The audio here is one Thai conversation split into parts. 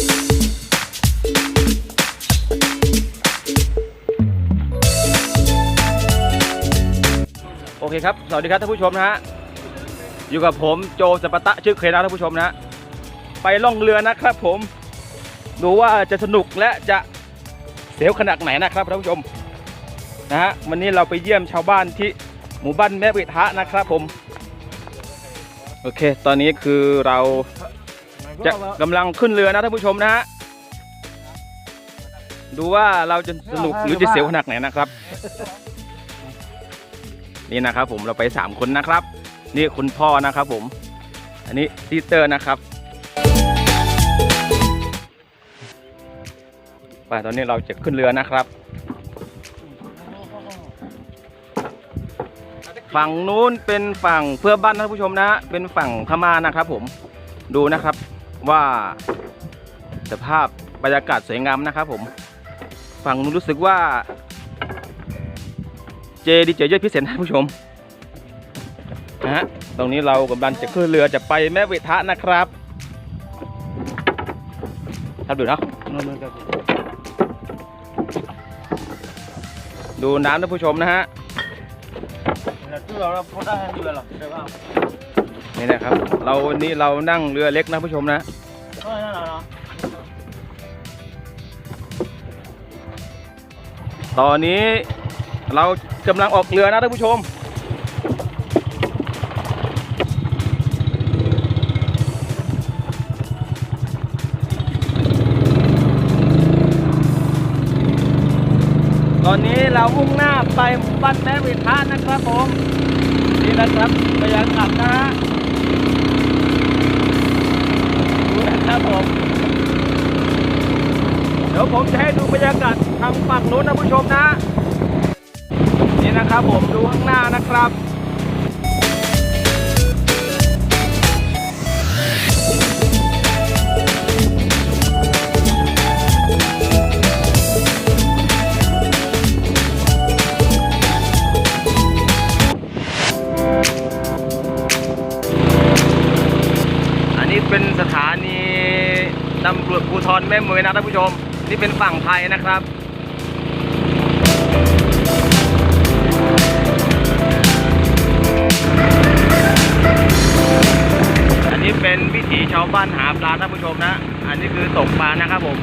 โอเคครับ สวัสดีครับท่านผู้ชมนะฮะ อยู่กับผมโจสปตะชื่อเคนะท่านผู้ชมนะฮะไปล่องเรือนะครับผม ดูว่าจะสนุกและจะเสียวขนาดไหนนะครับท่านผู้ชมนะฮะวันนี้เราไปเยี่ยมชาวบ้านที่หมู่บ้านแม่เวทะนะครับผม โอเค ตอนนี้คือเรา จะกำลังขึ้นเรือนะท่านผู้ชมนะฮะดูว่าเราจะสนุกหรือจะเสียวขนาดไหนนะครับ นี่นะครับ ผมเราไปสามคนนะครับ นี่คุณพ่อนะครับ ผม อันนี้ซีเตอร์นะครับไปตอนนี้เราจะขึ้นเรือนะครับฝั่งนู้นเป็นฝั่งเพื่อบ้านท่านผู้ชมนะฮะเป็นฝั่งพม่านะครับ ผมดูนะครับ ว่าสภาพบรรยากาศสวยงามนะครับผมฝั่งนู้นรู้สึกว่า เจดีเจเยอะพิเศษท่านผู้ชมนะฮะตรงนี้เรากำลังจะขึ้นเรือจะไปแม่เวทะนะครับครับดูเนาะดูน้ำท่านผู้ชมนะฮะ นี่นะครับ เราวันนี้เรานั่งเรือเล็กนะผู้ชมนะตอนนี้เรากำลังออกเรือนะท่านผู้ชม ตอนนี้เรามุ่งหน้าไปหมู่บ้านแม่เวทานะครับผม นี่นะครับบรรยากาศนะฮะดูนะ ครับผม เดี๋ยวผมจะให้ดูบรรยากาศทางฝั่งนู้นนะผู้ชมนะ นี่นะครับผมดูข้างหน้านะครับอันนี้เป็นสถานี ตำรวจภูธรแม่เมยนะท่านผู้ชม นี่เป็นฝั่งไทยนะครับอันนี้เป็นวิถีชาวบ้านหาปลาท่านผู้ชมนะ อันนี้คือตกปลานะครับผม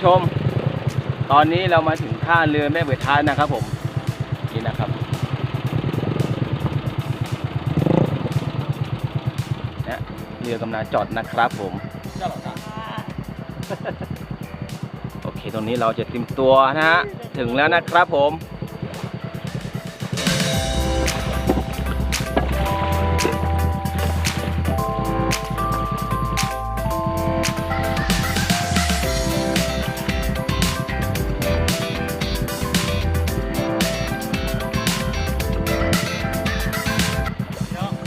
ผู้ชม ตอนนี้เรามาถึงท่าเรือแม่เบิดท้ายนะครับ ผมนี่นะครับเนี่ยเรือกำลังจอดนะครับผมโอเคตรงนี้เราจะเตรียมตัวนะฮะถึงแล้วนะครับผม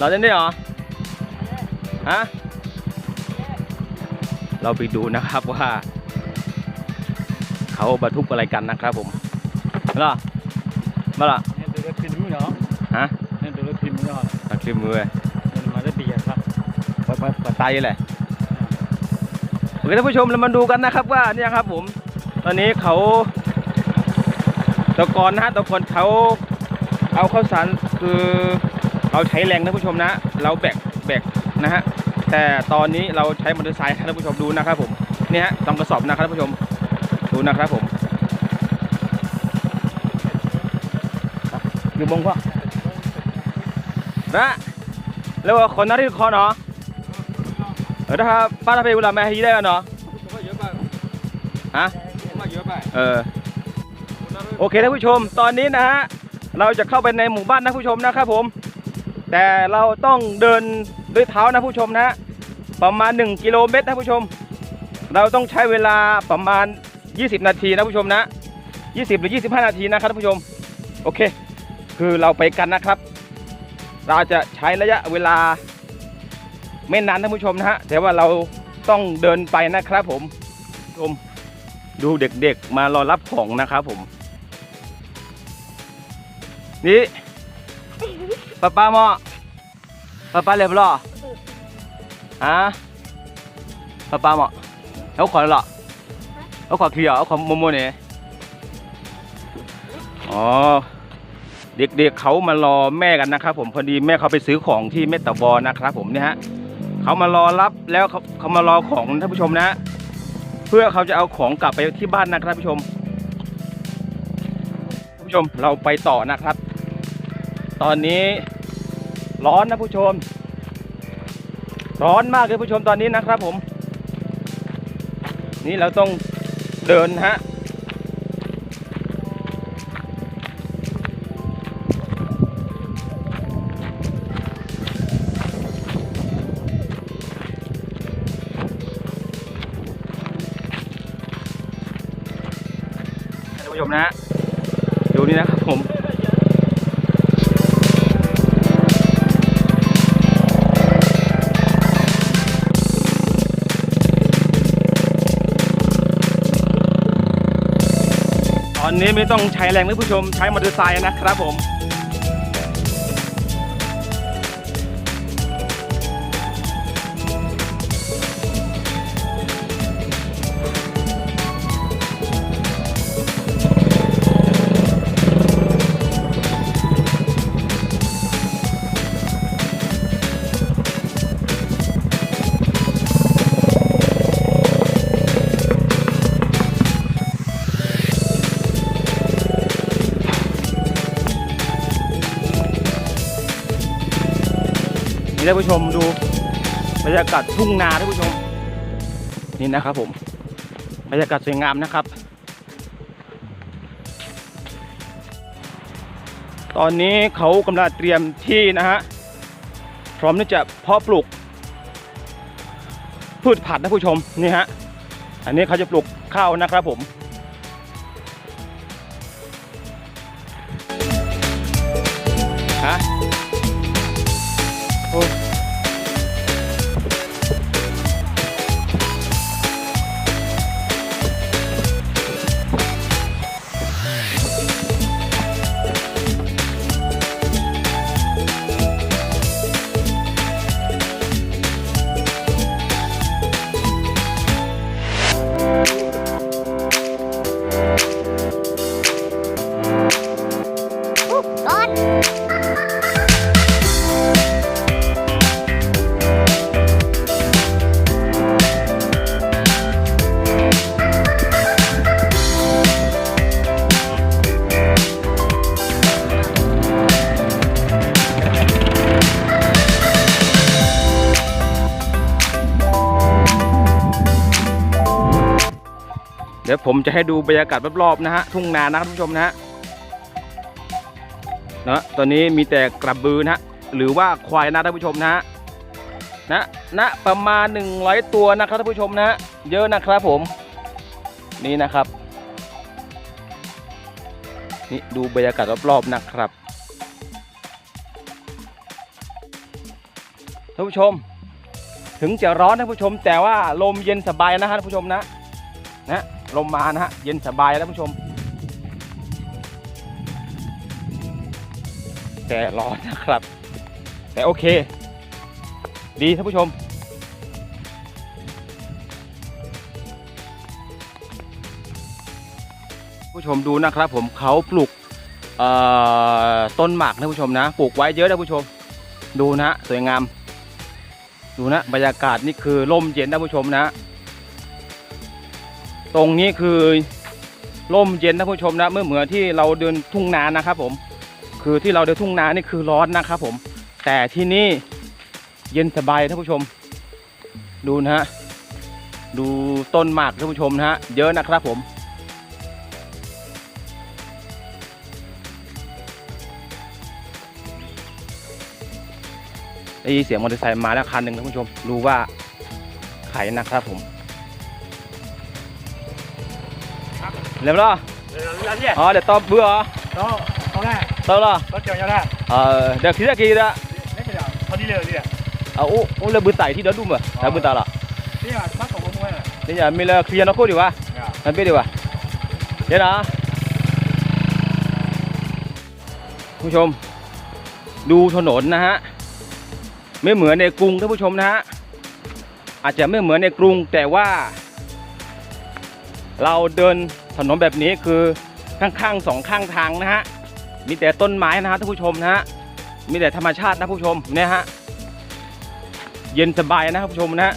เราเล่นได้เหรอ ฮะ เราไปดูนะครับว่า เขาบรรทุกอะไรกันนะครับผมมาล่ะมาล่ะ Inte det filmer ja. ฮะ Inte det filmer ja. ตักคลิปมือ Men man det มาปะไตแหละโอเคท่านผู้ชมเรามาดูกันนะครับว่าเนี่ยครับผม ตอนนี้เขาตะกอนนะฮะตะกอนเขาเอาข้าวสารคือ เราใช้แรงนะผู้ชมนะ เราแบกแบกนะฮะแต่ตอนนี้เราใช้มอเตอร์ไซค์ท่านผู้ชมดูนะครับผมเนี่ยฮะต้องกระสอบนะครับท่านผู้ชมดูนะครับผมอยู่บงก็นะแล้วคนนั้นที่คอเนาะเออถ้าป้าถ้าไปเวลาแม่ให้ได้กันเนาะฮะเออโอเคท่านผู้ชมตอนนี้นะฮะเราจะเข้าไปในหมู่บ้านนะผู้ชมนะครับผม แต่เราต้องเดินด้วยเท้านะผู้ชมนะ ประมาณ 1 กิโลเมตรนะผู้ชม เราต้องใช้เวลาประมาณ 20 นาทีนะผู้ชมนะ 20 หรือ 25 นาทีนะครับท่านผู้ชม โอเค คือเราไปกันนะครับ เราจะใช้ระยะเวลาไม่นานท่านผู้ชมนะฮะแต่ว่าเราต้องเดินไปนะครับผมชมดูเด็กๆมารอรับของนะครับผม นี่ ป้าป้าหมอป้าป้าเรียบร้อยฮะป้าป้าหมอเอาขอหรอเอาขอเคลียร์เอาขอโมโมเนี่ยอ๋อเด็กๆเขามารอแม่กันนะครับผมพอดีแม่เขาไปซื้อของที่เมตตาบอนะครับผมเนี่ยฮะเขามารอรับแล้วเขาเขามารอของท่านผู้ชมนะ เพื่อเขาจะเอาของกลับไปที่บ้านนะครับท่านผู้ชมท่านผู้ชมเราไปต่อนะครับ ตอนนี้ร้อนนะผู้ชม ร้อนมากเลยผู้ชมตอนนี้นะครับผม นี่เราต้องเดินฮะท่านผู้ชมนะฮะดูนี่นะครับผม ตอนนี้ไม่ต้องใช้แรงนะผู้ชมใช้มอเตอร์ไซค์นะครับผม นี่ท่านผู้ชมดูบรรยากาศทุ่งนาท่านผู้ชม นี่นะครับผมบรรยากาศสวยงามนะครับ ตอนนี้เขากำลังเตรียมที่นะฮะพร้อมที่จะเพาะปลูก พืชผักนะผู้ชมนี่ฮะอันนี้เขาจะปลูกข้าวนะครับผม เดี๋ยวผมจะให้ดูบรรยากาศรอบๆนะฮะทุ่งนานะครับท่านผู้ชมนะฮะนะตอนนี้มีแต่กระบือนะฮะหรือว่าควายนะท่านผู้ชมนะฮะนะนะประมาณ 100 ตัวนะครับท่านผู้ชมนะฮะเยอะนะครับผมนี่นะครับนี่ดูบรรยากาศรอบๆนะครับท่านผู้ชม ถึงจะร้อนท่านผู้ชม แต่ว่าลมเย็นสบายนะครับท่านผู้ชมนะนะ ลมมานะฮะ เย็นสบายแล้วผู้ชม แต่ร้อนนะครับ แต่โอเค ดีท่านผู้ชม ผู้ชมดูนะครับผมเขาปลูกต้นหมากนะผู้ชมนะ ปลูกไว้เยอะนะผู้ชม ดูนะสวยงาม ดูนะบรรยากาศนี่คือลมเย็นนะผู้ชมนะ ตรงนี้คือร่มเย็นนะผู้ชมนะเมื่อเหมือนที่เราเดินทุ่งนานะครับผม คือที่เราเดินทุ่งนานี่คือร้อนนะครับผม แต่ที่นี่เย็นสบายท่านผู้ชม ดูนะฮะดูต้นหมากท่านผู้ชมนะฮะเยอะนะครับผมได้ยินเสียงมอเตอร์ไซค์มาแล้วคันหนึ่งท่านผู้ชม รู้ว่าใครนะครับผม เรียบร้อย Làm gì? อ๋อเดี๋ยวตอบเบื่อเหรอ Đó, có nè, ตอบเหรอ có chờ nhau nè. เออเดี๋ยวคิดจะกี่ละ Lấy cái nào? Thôi đi lừa đi nè. เอาอู้อู้เลยบืนไต่ที่เดินดูมั้ยแต่บืนตาละ Thế mà bắt cậu mua nè. เดี๋ยวอย่ามีเลยเคลียร์นะโคตรดีวะ Dạ. นั่นเป็นดีวะเดี๋ยวนะผู้ชม ดูถนนนะฮะ ไม่เหมือนในกรุงท่านผู้ชมนะฮะ อาจจะไม่เหมือนในกรุงแต่ว่า เราเดิน ถนนแบบนี้คือข้างๆสองข้างทางนะฮะมีแต่ต้นไม้นะฮะท่านผู้ชมนะฮะมีแต่ธรรมชาตินะผู้ชมเนี่ยฮะเย็นสบายนะครับผู้ชมนะฮะ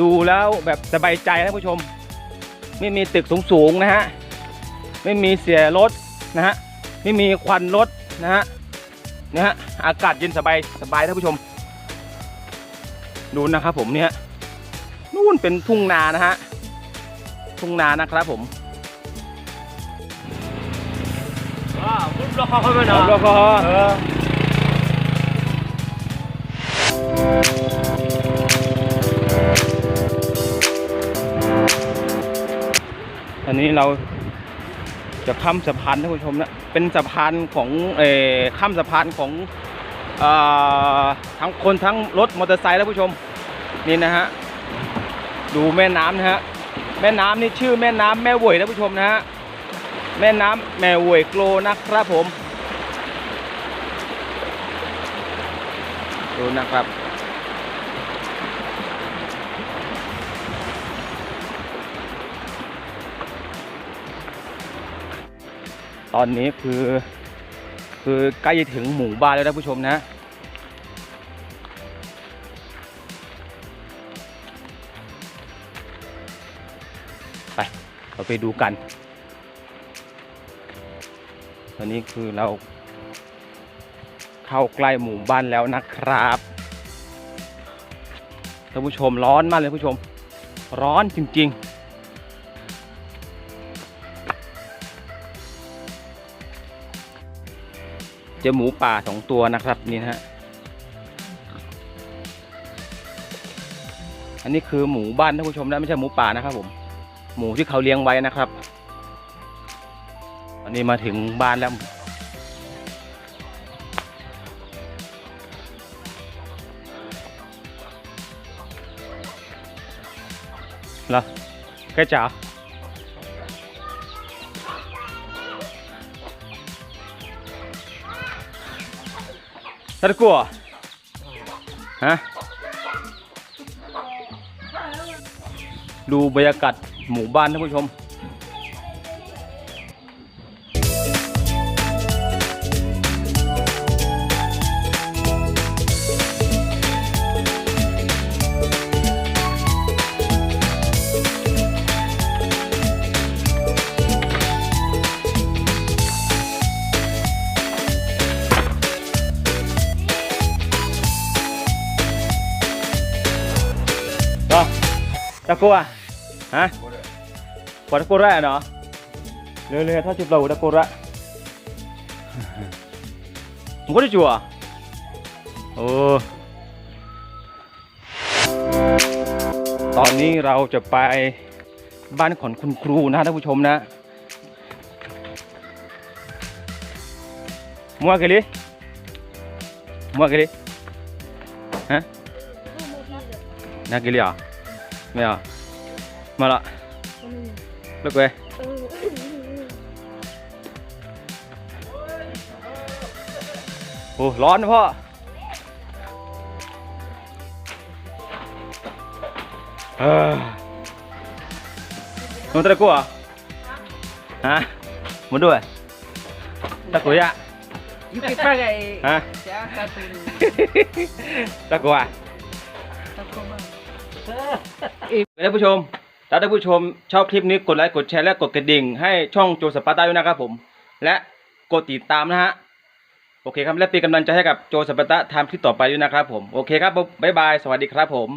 ดูแล้วแบบสบายใจนะผู้ชม ไม่มีตึกสูงๆนะฮะไม่มีเสียรถนะฮะไม่มีควันรถนะฮะนะฮะอากาศเย็นสบายสบายท่านผู้ชม ดูนะครับผมเนี่ยนู่นเป็นทุ่งนานะฮะทุ่งนานะครับผม À, cũng lo khó hơn เอาแล้วก็ Ờ. อันนี้เราจะข้ามสะพานท่านผู้ชมนะ เป็นสะพานของเอ่อข้ามสะพานของอทั้งคนทั้งรถมอเตอร์ไซค์ท่านผู้ชม นี่นะฮะ ดูแม่น้ำนะฮะ แม่น้ำนี่ชื่อแม่น้ำแม่หวยท่านผู้ชมนะฮะ แม่น้ำแม่หวยโกลนะครับผมดูนะครับ ตอนนี้คือ คือใกล้จะถึงหมู่บ้านแล้วนะผู้ชมนะไป เราไปดูกัน ตอนนี้คือเรา เข้าใกล้หมู่บ้านแล้วนะครับท่านผู้ชมร้อนมากเลยผู้ชม ร้อนจริงๆเจอหมูป่าสองตัวนะครับนี่นะฮะ อันนี้คือหมูบ้านท่านผู้ชมนะไม่ใช่หมูป่านะครับผม หมูที่เขาเลี้ยงไว้นะครับ อันนี้มาถึงบ้านแล้วเหรอแกจ๋าตะกัวฮะดูบรรยากาศหมู่บ้านท่านผู้ชม ตะกัวฮะปวดตะกัวได้เนาะเรื่อยๆถ้าจุดเราตะกัวรผมก็ได้จัวโอ้ตอนนี้เราจะไปบ้านของคุณครูนะท่านผู้ชมนะมัวกันเลยมัวกันเลยฮะน่ากินเลยอะ ลูกเว้ยโอ้ร้อนนะพ่อเออน้องตะกัวฮะฮะมาด้วยตะกุยอะ You can pakai ฮะ siapa tu? ตะกุย Aku mah. ท่านผู้ชมถ้าท่านผู้ชมชอบคลิปนี้กดไลค์กดแชร์และกดกระดิ่งให้ช่องโจสปาร์ต้าด้วยนะครับผม และกดติดตามนะฮะโอเคครับและเป็นกำลังใจให้กับโจสปาร์ต้าทำคลิปต่อไปด้วยนะครับผมโอเคครับบ๊ายบายสวัสดีครับผม